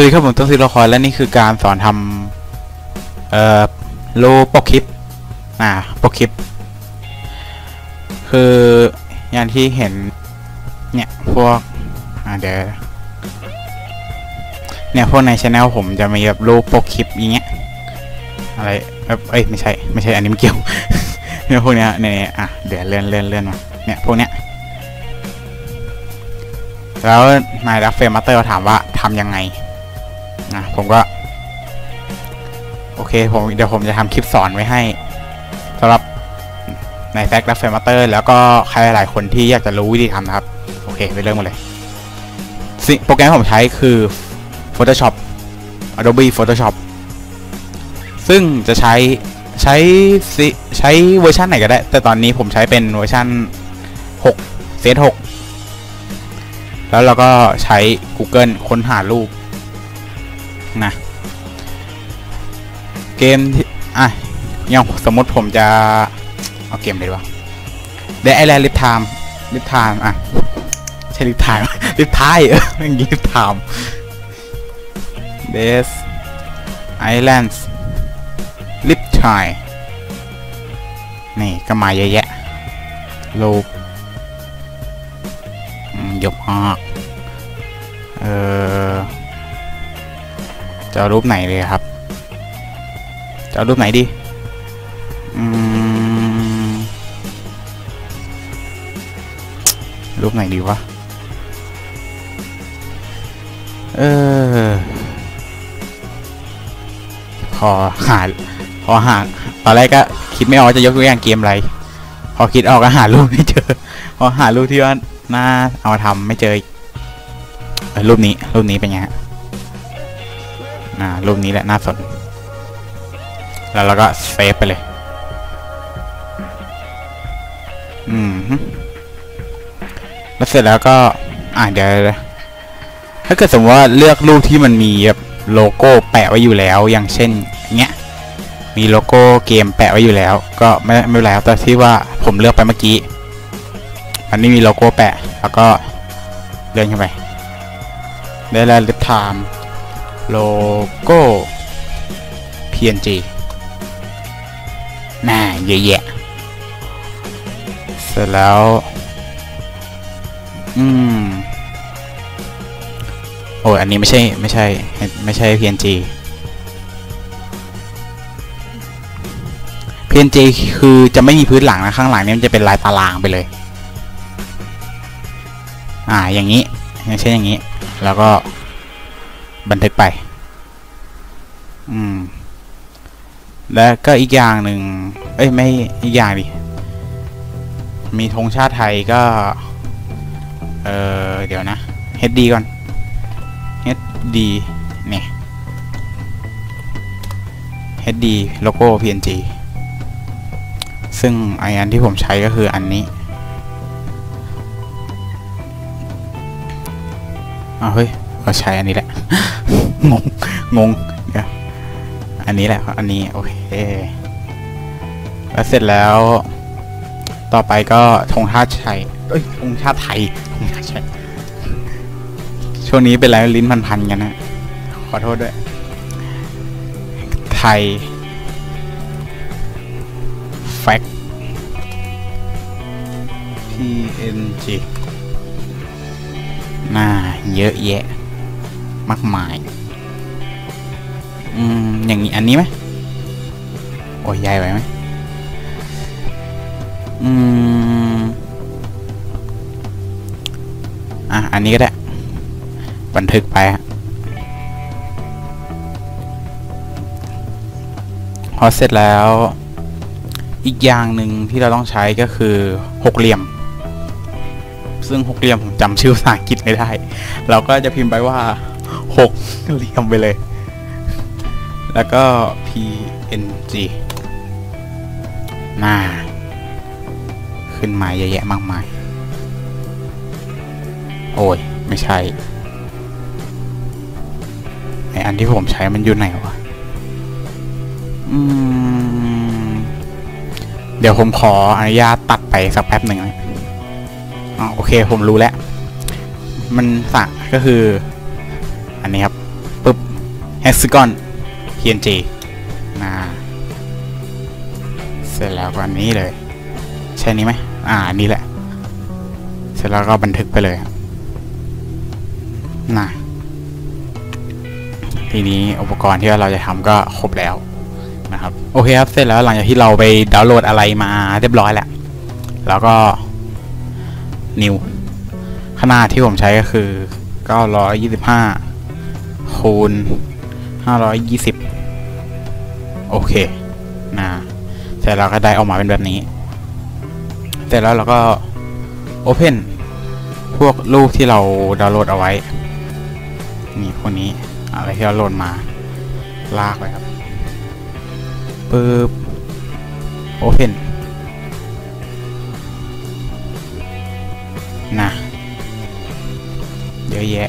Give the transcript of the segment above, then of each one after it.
วัสดีครับผมตัวซีโรคอยและนี่คือการสอนทำเอ่อโลโปกคลิปอ่าโปกคลิป คืออย่างที่เห็นเนี่ยพวกอ่าเดี๋ยวเนี่ยพวกในช anel ผมจะมีแบบรูปโปกคลิปอย่างเงี้ยอะไรแบบเอ้ยไม่ใช่ไม่ใช่อันนี้ไม่เกี่ยวเนี่ยพวกเนี้ยเนี่ยอะเดี๋ยวเลื่อนเลื่อนเลื่อนมาเนี่ยพวกเนี้ยแล้วนายดักเฟรมมาเตอร์ถามว่าทำยังไง นะผมก็ โอเคผมเดี๋ยวผมจะทำคลิปสอนไว้ให้สำหรับในแฟกต์และเฟรมเตอร์แล้วก็ใครหลายคนที่อยากจะรู้วิธีทำนะครับ โอเค ไปเริ่มกันเลยสิโปรแกรมผมใช้คือ Photoshop Adobe Photoshop ซึ่งจะใช้ใช้ใช้เวอร์ชันไหนก็ได้ แต่ตอนนี้ผมใช้เป็นเวอร์ชัน6เซต6แล้วเราก็ใช้ Google ค้นหารูป นะเกมที่อะยังสมมติผมจะ เอาเกมเลยว่าเดไอแลนด์ลิฟทามลิฟทามอะใช่ลิฟทามลิฟทายเออเมื่อกี้ลิฟทามเดสไอแลนด์ลิฟทายนี่ก็มาเยอะแยะลูกหยบออเออ จะเอารูปไหนเลยครับ จะเอารูปไหนดีรูปไหนดีวะ เออ พอหา พอหา ตอนแรกก็คิดไม่ออกจะยกตัวอย่างเกมอะไร พอคิดออกก็หารูปไม่เจอ พอหารูปที่ว่าน่าเอามาทำไม่เจอเออรูปนี้ รูปนี้เป็นไงฮะ อ่ารูปนี้แหละน่าสน แล้วเราก็เซฟไปเลย อืมแล้วเสร็จแล้วก็ อ่าเดี๋ยวถ้าเกิดสมมติว่าเลือกรูปที่มันมีแบบโลโก้แปะไว้อยู่แล้ว อย่างเช่นเนี้ย มีโลโก้เกมแปะไว้อยู่แล้ว ก็ไม่ไม่เป็นไรครับแต่ที่ว่าผมเลือกไปเมื่อกี้ มันไม่มีโลโก้แปะ แล้วก็เลื่อนเข้าไป ได้แล้วลิฟไทม์ โลโก้ PNG น่าเยอะแยะเสร็จแล้ว อืม โอ้ยอันนี้ไม่ใช่ ไม่ใช่ ไม่ใช่ PNG PNG คือจะไม่มีพื้นหลังนะ ข้างหลังนี้มันจะเป็นลายตารางไปเลย อ่า อย่างนี้ อย่างเช่นอย่างนี้ แล้วก็ บันทึกไป อืม แล้วก็อีกอย่างหนึ่ง เอ้ย ไม่อีกอย่างดิ มีธงชาติไทยก็ เออเดี๋ยวนะ HD ก่อน HD เนี่ย HD โลโก้ PNG ซึ่งไออันที่ผมใช้ก็คืออันนี้อ้าวเฮ้ย ก็ใช้อันนี้แหละ งง งงอันนี้แหละ อันนี้ โอเค แล้วเสร็จแล้ว ต่อไปก็ธงชาติไทยเอ้ยธงชาติไทยธงชาติไทยช่วงนี้เป็นไรลิ้นพันๆกันนะ ขอโทษด้วย ไทย แฟก PNG น่าเยอะแยะ มากมาย อืม อย่างนี้อันนี้ไหมโอ้ยใหญ่ไปไหมอืม อะ อันนี้ก็ได้ บันทึกไปฮะพอเสร็จแล้ว อีกอย่างหนึ่งที่เราต้องใช้ก็คือหกเหลี่ยม ซึ่งหกเหลี่ยมผมจำชื่อภาษาอังกฤษไม่ได้ เราก็จะพิมพ์ไปว่า หกเหลี่ยมไปเลย แล้วก็ png หน้าขึ้นมาเยอะแยะมากมาย โอ้ย ไม่ใช่ไออันที่ผมใช้มันอยู่ไหนวะ อืม เดี๋ยวผมขออนุญาตตัดไปสักแป๊บหนึ่งนะอ๋อโอเคผมรู้แล้ว มันสักก็คือ อันนี้ครับปึ๊บ hexagon png นะเสร็จแล้วก็อันนี้เลย ใช่นี้ไหมอ่าอันนี้แหละ เสร็จแล้วก็บันทึกไปเลยนะทีนี้อุปกรณ์ที่เราจะทำก็ครบแล้วนะครับโอเคครับเสร็จแล้วหลังจากที่เราไปดาวน์โหลดอะไรมาเรียบร้อยแล้วแล้วก็นิวขนาดที่ผมใช้ก็คือ 925 คูณ 520 โอเคนะเสร็จแล้วก็ได้ออกมาเป็นแบบนี้ เสร็จแล้วเราก็ Open พวกรูปที่เราดาวน์โหลดเอาไว้ นี่คนนี้อะไรที่เราโหลดมา ลากไปครับปึ๊บ Open นะเยอะแยะ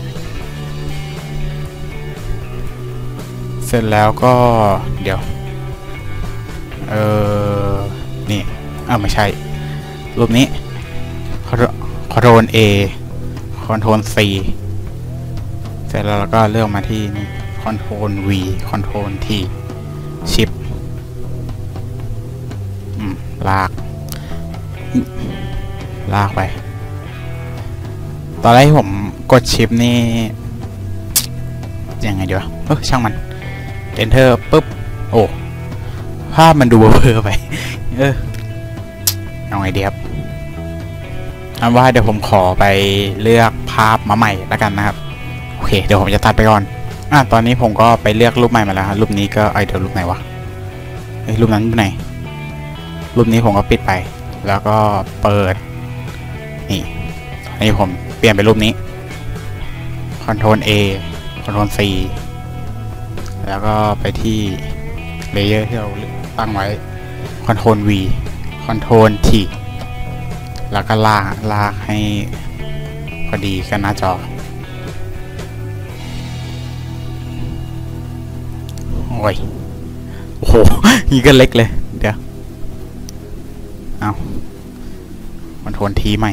เสร็จแล้วก็เดี๋ยว เออนี่อ้าวไม่ใช่ รูปนี้ Ctrl A Ctrl C เสร็จแล้วเราก็เลือกมาที่นี่ Ctrl V Ctrl T Shift อืมลาก ลากไป ตอนแรกผมกดชิปนี่ยังไงดีวะเออช่างมัน enter ปุ๊บ โอ้ ภาพมันดูเบลอไป เออ เอาไงดีครับอันว่าเดี๋ยวผมขอไปเลือกภาพมาใหม่แล้วกันนะครับ โอเค เดี๋ยวผมจะตัดไปก่อน อะ ตอนนี้ผมก็ไปเลือกรูปใหม่มาแล้วครับรูปนี้ก็ไอเดี๋ยวรูปไหนวะเอ้ยรูปนั้นอยู่ไหน รูปนี้ผมก็ปิดไป แล้วก็เปิด นี่นนี้ผมเปลี่ยนเป็นรูปนี้ Ctrl A Ctrl C แล้วก็ไปที่เลเยอร์ที่เราตั้งไว้ Ctrl V Ctrl T แล้วก็ลากลากให้พอดีกันหน้าจอ โอ้ย โอ้โห นี่ก็เล็กเลย เดี๋ยว เอามันทวนทีใหม่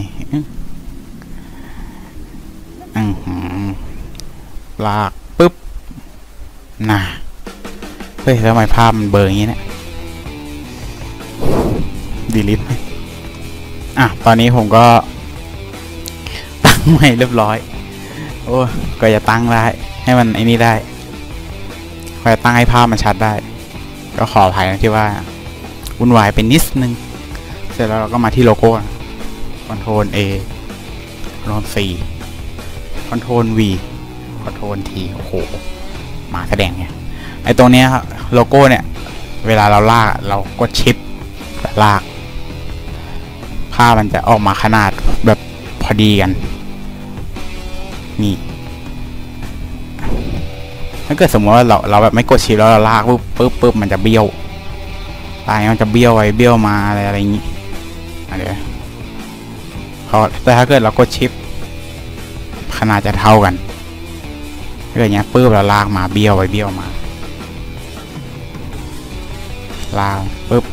อือหือลาก น่ะเฮ้ยแล้วทำไมภาพมันเบลอร์อย่างนี้เนี่ยดีลิทไหมอะ ตอนนี้ผมก็ ตั้งใหม่เรียบร้อย โอ้ก็จะตั้งได้ ให้มันไอ้นี่ได้ก็จะตั้งให้ภาพมันชัดได้ ก็ขออภัยนะที่ว่าวุ่นวายเป็นนิดนึง เสร็จแล้วเราก็มาที่โลโก้คอนโทรล A คอนโทรล C คอนโทรล V คอนโทรล T โอ้โห มาแสดงไงไอตัวเนี้ยโลโก้เนี่ย เวลาเราลากเรากดชิปลากภาพมันจะออกมาขนาดแบบพอดีกัน นี่ ถ้าเกิดสมมติว่าเราเราแบบไม่กดชิปแล้วเราลากปุ๊บปุ๊บปุ๊บมันจะเบี้ยวลายมันจะเบี้ยวไปเบี้ยวมาอะไรอะไรอย่างนี้เดี๋ยวพอแต่ถ้าเกิดเรากดชิปขนาดจะเท่ากัน ถ้าเกิดเนี้ยปุ๊บเราลากมาเบี้ยวไปเบี้ยวมาลากปุ๊บ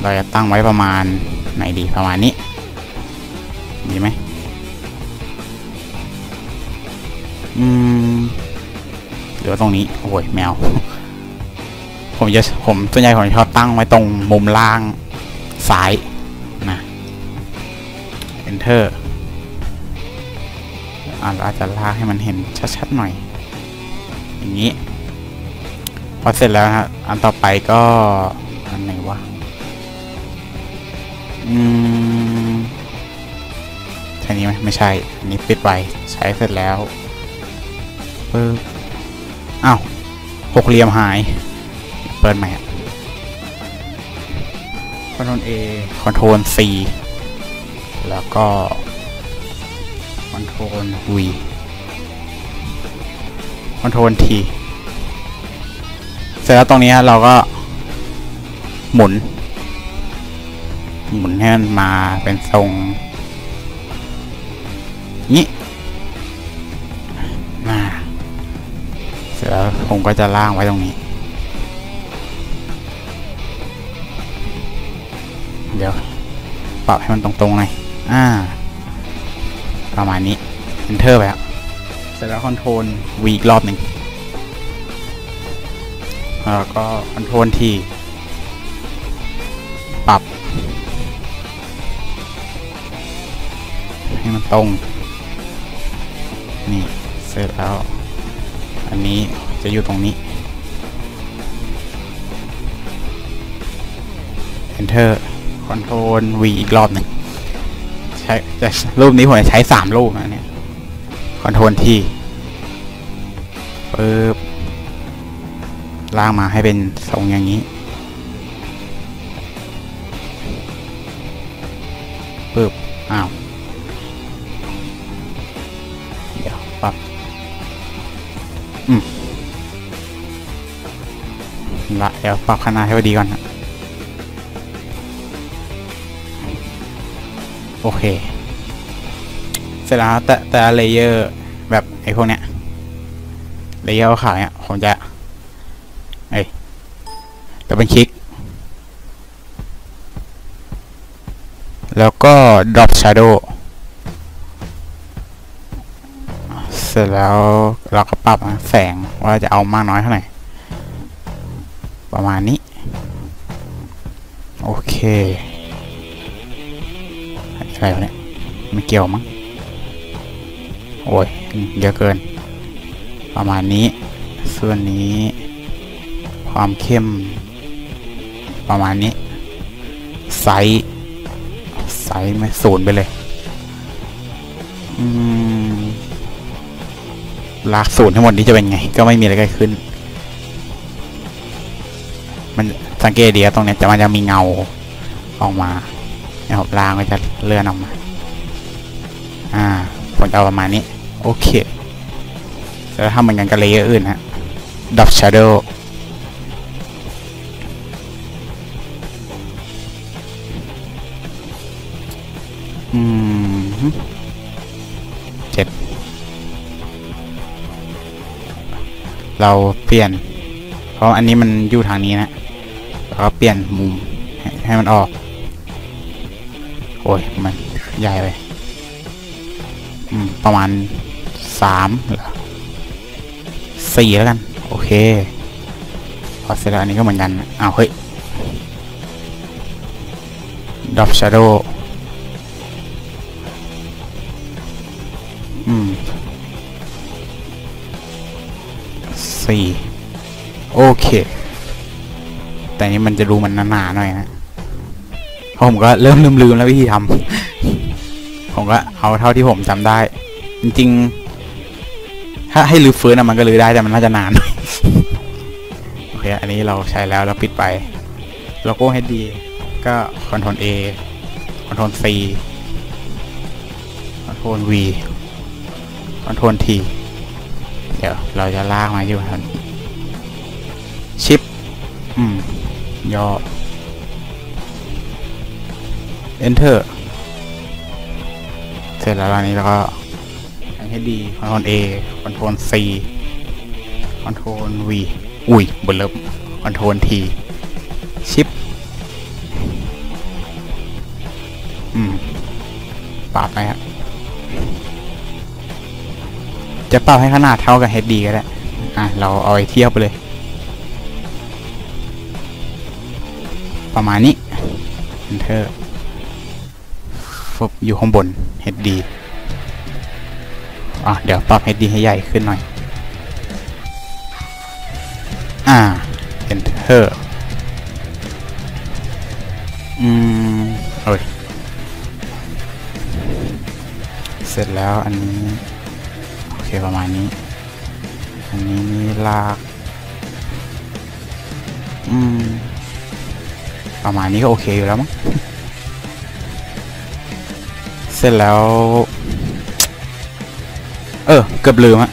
เราจะตั้งไว้ประมาณไหนดีประมาณนี้ดีไหมอืมหรือว่าตรงนี้โอ้ยแมว ผมจะผมส่วนใหญ่ผมชอบตั้งไว้ตรงมุมล่างซ้ายนะ enter อ่าเราอาจจะลากให้มันเห็นชัดๆหน่อย อย่างนี้ พอเสร็จแล้วฮะอันต่อไปก็อันไหนวะอืมใช่นี้ไหมไม่ใช่อันนี้ปิดไว้ใช้เสร็จแล้วปึ๊บอ้าวหกเหลี่ยมหาย เปิดใหม่คอนโทรล A คอนโทรล C แล้วก็ค อนโทรล V คอนโทรล T เสร็จแล้วตรงนี้เราก็หมุน หมุนให้มันมาเป็นทรงนี้น่าเสร็จแล้วผมก็จะล่างไว้ตรงนี้ เดี๋ยวปรับให้มันตรงๆหน่อยอ่า ประมาณนี้ enter ไปครับเสร็จแล้วคอนโทรล V อีกรอบหนึ่งแล้วก็คอนโทรลทีปรับ ให้มันตรง นี่ เสร็จแล้ว อันนี้จะอยู่ตรงนี้ Enter Control V อีกรอบหนึ่ง ใช้จะรูปนี้ผมจะใช้สามรูปนะเนี่ย Control T ปึ๊บล่างมาให้เป็นทรงอย่างนี้ปึ๊บอ้าวเดี๋ยวปรับอืมละเดี๋ยวปรับขนาดให้พอดีก่อนนะ โอเค เสร็จแล้วแต่แต่เลเยอร์แบบไอ้พวกเนี้ยเลเยอร์ขาวเนี่ยผมจะเอ้ยแต่เป็นคลิก แล้วก็ drop shadow เสร็จแล้วเราก็ปรับแสงว่าจะเอามากน้อยเท่าไหร่ ประมาณนี้ โอเค รวะเนี่ยไม่เกี่ยวมั้งโอ้ยเยอะเกิน ประมาณนี้ ส่วนนี้ ความเข้ม ประมาณนี้ ไซส์ไซส์ไม่ศูนย์ไปเลย อืมลากศูนย์ทั้งหมดนี้จะเป็นไง ก็ไม่มีอะไรเกิดขึ้น มันสังเกตดีครับตรงนี้จะมันจะมีเงาออกมา นะครับรางก็จะเลื่อนออกมา อ่าผมจะเอาประมาณนี้ โอเคแล้วทำเหมือนกันกับเลเยอร์อื่นฮะ Dot Shadow อืมเจ็ดเราเปลี่ยน เพราะอันนี้มันอยู่ทางนี้นะเราก็เปลี่ยนมุมให้มันออก โอ้ยมันใหญ่ไปอืมประมาณสามหรอสี่แล้วกัน โอเค พอเสร็จแล้วอันนี้ก็เหมือนกันอ้าวเฮ้ย Drop Shadow อืมสี่โอเค แต่นี้มันจะดูมันหนาๆหน่อยนะ ผมก็เริ่มลืมๆแล้ววิธีทำผมก็เอาเท่าที่ผมจำได้ จริง ๆ ถ้าให้รื้อฟื้นอะมันก็รื้อได้แต่มันน่าจะนานโอเคอันนี้เราใช้แล้วเราปิดไปโลโก้ HD ก็ Ctrl A Ctrl C Ctrl V Ctrl T เดี๋ยวเราจะลากมาอยู่ทันชิป อืมย่อ Enter เสร็จแล้วอันนี้แล้วก็ให้ดี Ctrl A Ctrl C Ctrl V อุ้ยบนเลิฟ Ctrl T ชิป อืม ปรับไหมครับ จะปรับให้ขนาดเท่ากับ HD ก็ได้ อะ เราเอาไปเทียบไปเลย ประมาณนี้ Enter ฟบอยู่ข้างบน HD อะเดี๋ยวปรับ HD ให้ใหญ่ขึ้นหน่อย อ่า Enter อืมโอ้ยเสร็จแล้วอันนี้ โอเคประมาณนี้ อันนี้มีลาก อืม ประมาณนี้ก็โอเคอยู่แล้วมั้ง เสร็จแล้ว เออ เกือบลืมอะ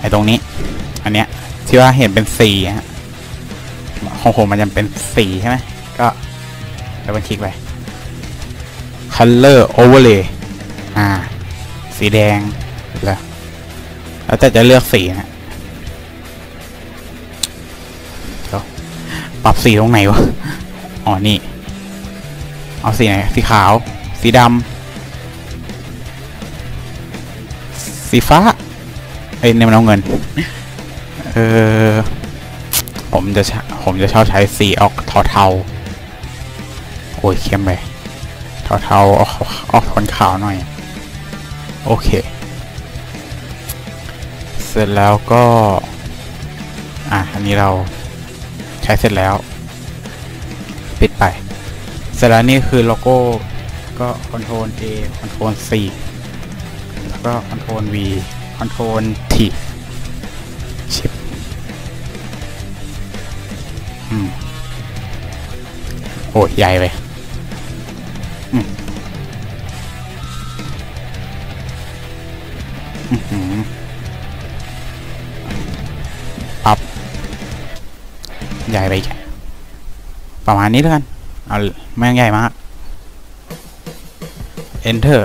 ไอตรงนี้ อันเนี้ย ที่ว่าเห็นเป็นสีฮะของผมมันจะเป็นสีใช่ไหมก็แล้วมันคลิกไป color overlay อ่า สีแดงแล้วแล้วแต่จะเลือกสีนะปรับสีตรงไหนวะ อ๋อ นี่ เอาสีไหน สีขาว สีดำ สีฟ้าเอ้ยเนี่ยมันเอาเงิน เออโอ้ผมจะใช้ผมจะชอบใช้สีออกเทาๆโอ้ยเข้มไปเทาๆออกออกคนขาวหน่อย โอเค เสร็จแล้วก็ อะ อันนี้เราใช้เสร็จแล้ว ปิดไป เสร็จแล้วนี่คือโลโก้ก็ Ctrl A Ctrl C แล้วก็ Ctrl V Ctrl T ชิปอืมโอ้ยใหญ่ไปอืมอื้อหือปับใหญ่ไปอีกประมาณนี้แล้วกัน เอาไม่ต้องใหญ่มาก enter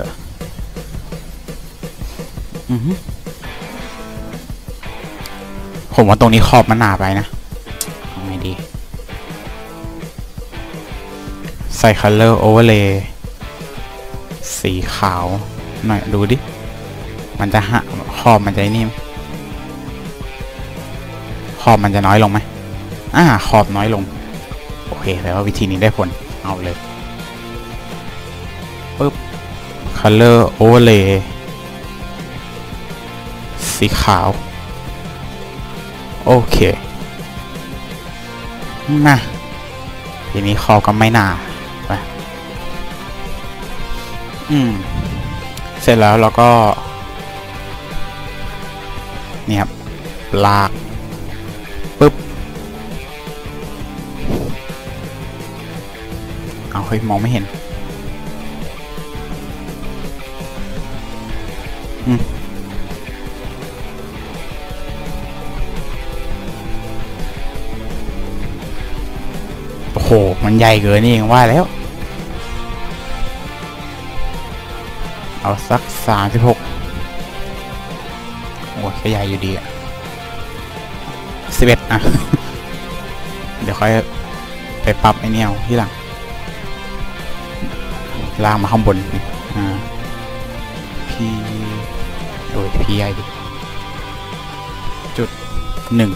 ผมว่าตรงนี้ขอบมันหนาไปนะเอาไงดี ใส่ color overlay สีขาว หน่อย ดูดิ มันจะหะขอบมันจะนี่มขอบมันจะน้อยลงไหมอ่า ขอบน้อยลง โอเคแปลว่าวิธีนี้ได้ผล เอาเลยปึ๊บ color overlay สีขาว โอเค มา ทีนี้คอก็ไม่หนาไปอืม เสร็จแล้วเราก็ เนี่ยครับลากปึ๊บ เอาเฮ้ยมองไม่เห็น อืม มันใหญ่เกินนี่เองว่าแล้ว เอาสักสามสิบหกโอ้ยก็ใหญ่อยู่ดีอะสิบเอ็ดอะ เดี๋ยวค่อยไปปรับไอเนียวที่หลังล่างมาข้างบน อ่าพีโอ้ยพีใหญ่ดิจุดหนึ่ง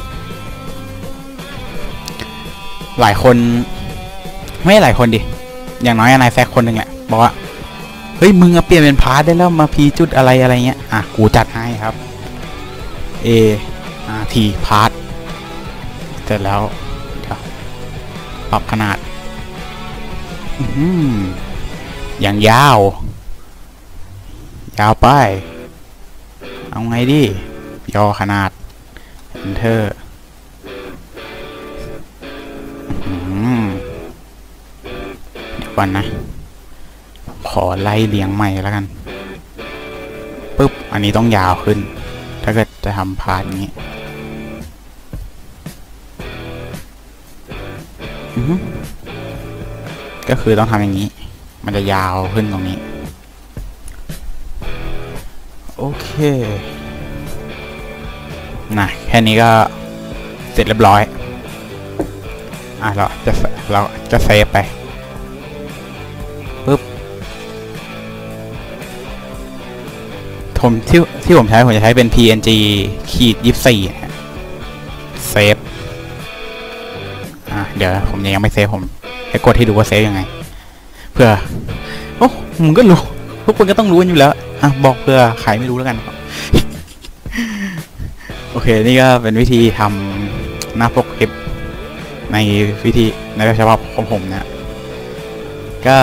หลายคน ไม่หลายคนดิ อย่างน้อยนายแซกคนหนึ่งแหละ บอกว่า เฮ้ย มึงเปลี่ยนเป็นพาร์ทได้แล้วมาพีจุดอะไรอะไรเงี้ย อะ กูจัดให้ครับ A R T พาร์ทเสร็จแล้วปรับขนาด อือหืออย่างยาว ยาวไป เอาไงดิ ย่อขนาด enter ก่อนนะ ขอไล่เลี้ยงใหม่แล้วกันปึ๊บ อันนี้ต้องยาวขึ้น ถ้าเกิดจะทำพาร์ทนี้ก็คือต้องทำอย่างนี้ มันจะยาวขึ้นตรงนี้ โอเคนะแค่นี้ก็เสร็จเรียบร้อย อะ เราจะเราจะเซฟไป ผมที่ที่ผมใช้ ผมจะใช้เป็น png ขีดยี่สี่เซฟอะเดี๋ยวผมยังไม่เซฟผมให้กดให้ดูว่าเซฟยังไง เพื่อ โอ้มึงก็รู้พวกคุณก็ต้องรู้กันอยู่แล้วอะบอกเพื่อใครไม่รู้แล้วกันโอเค นี่ก็เป็นวิธีทำหน้าปกคลิปในวิธีในแบบฉบับของผมเนะก็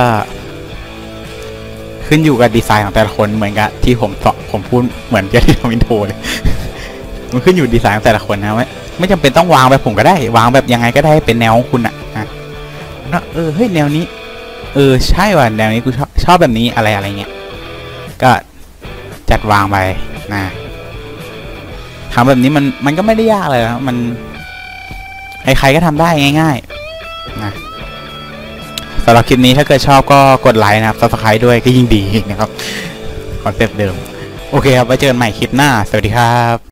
ขึ้นอยู่กับดีไซน์ของแต่ละคนเหมือนกับที่ผมตอบผมพูดเหมือนกับที่ทำอินโทรเลยมันขึ้นอยู่ดีไซน์ของแต่ละคนนะไม่ไม่จำเป็นต้องวางแบบผมก็ได้ วางแบบยังไงก็ได้เป็นแนวของคุณอะนะนะเออเฮ้ยแนวนี้ เออใช่ว่ะแนวนี้กูชอบชอบแบบนี้อะไรอะไรเงี้ยก็จัดวางไปนะทำแบบนี้มันมันก็ไม่ได้ยากเลยนะมันใครๆก็ทำได้ง่าย ๆ นะ สำหรับคลิปนี้ถ้าเกิดชอบก็กดไลค์นะครับ subscribe ด้วยก็ยิ่งดีนะครับคอนเซปต์เดิม โอเคครับไว้เจอกันใหม่คลิปหน้า สวัสดีครับ